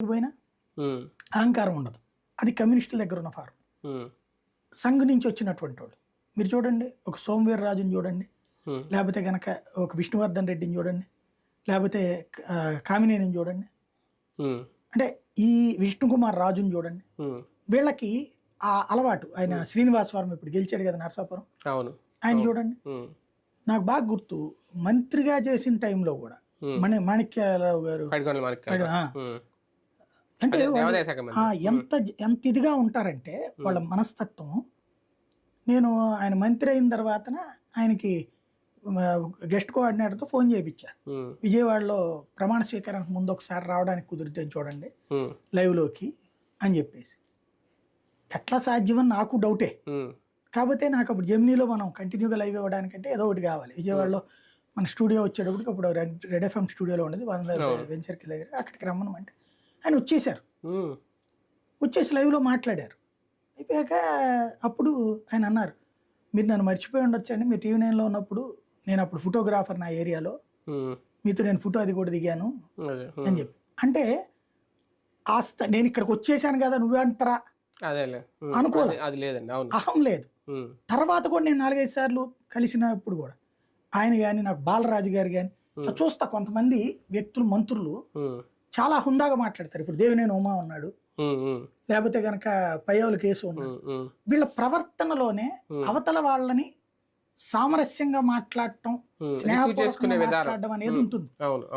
పోయినా అహంకారం ఉండదు. అది కమ్యూనిస్టుల దగ్గర ఉన్న ఫారం. సంఘ్ నుంచి వచ్చినటువంటి వాళ్ళు. మీరు చూడండి ఒక సోమవీర రాజుని చూడండి లేకపోతే కనుక ఒక విష్ణువర్ధన్ రెడ్డిని చూడండి లేకపోతే ఆ, కామినేనిని చూడండి. అంటే ఈ విష్ణుకుమార్ రాజుని చూడండి. వీళ్ళకి ఆ అలవాటు ఆయన శ్రీనివాస్ వర్మ ఇప్పుడు గెలిచాడు కదా నరసాపురం. అవును. ఆయన చూడండి. నాకు బాగా గుర్తు మంత్రిగా చేసిన టైంలో కూడా. మన మాణిక్యాలరావు గారు పైడికొండల మార్క్ ఆ, ఉమ్, అంటే ఎంత ఎంత ఇదిగా ఉంటారంటే వాళ్ళ మనస్తత్వం నేను ఆయన మంత్రి అయిన తర్వాతన ఆయనకి గెస్ట్ కోఆర్డినేటర్తో ఫోన్ చేయించా విజయవాడలో ప్రమాణ స్వీకారానికి ముందు ఒకసారి రావడానికి కుదిరితే చూడండి లైవ్లోకి అని చెప్పేసి. ఎట్లా సాధ్యమని నాకు డౌటే. కాకపోతే నాకు అప్పుడు జెమినీలో మనం కంటిన్యూగా లైవ్ ఇవ్వడానికంటే ఏదో ఒకటి కావాలి. విజయవాడలో మన స్టూడియో వచ్చేటప్పటికి అప్పుడు రెడ్ ఎఫ్ఎం స్టూడియోలో ఉండేది వన్ వెంచర్కి దగ్గర అక్కడికి రమ్మనమంటే. ఆయన వచ్చేసారు వచ్చేసి లైవ్లో మాట్లాడారు. అయిపోయాక అప్పుడు ఆయన అన్నారు మీరు నన్ను మర్చిపోయి ఉండొచ్చండి. మీరు టీవీ నైన్లో ఉన్నప్పుడు నేను అప్పుడు ఫోటోగ్రాఫర్ నా ఏరియాలో. మీతో నేను ఫోటో అది కూడా దిగాను. అని చెప్పి. అంటే ఆ స్థ- నేను ఇక్కడికి వచ్చేసాను కదా నువ్వేంతరా అదేలే. ఉమ్, అనుకోలే. అది- అది లేదండి. అవును. అహం లేదు. తర్వాత కూడా నేను నాలుగైదు సార్లు కలిసినప్పుడు కూడా ఆయన కానీ నాకు బాలరాజు గారు కానీ చూస్తా కొంతమంది వ్యక్తులు మంత్రులు చాలా హుందాగా మాట్లాడతారు. ఇప్పుడు దేవినేని ఉమా ఉన్నాడు. లేకపోతే కనుక పయ్యవుల కేసు ఉన్నాడు. వీళ్ళ ప్రవర్తనలోనే అవతల వాళ్ళని సామరస్యంగా మాట్లాడటం విధానం. మాట్లాడడం అనేది ఉంటుంది.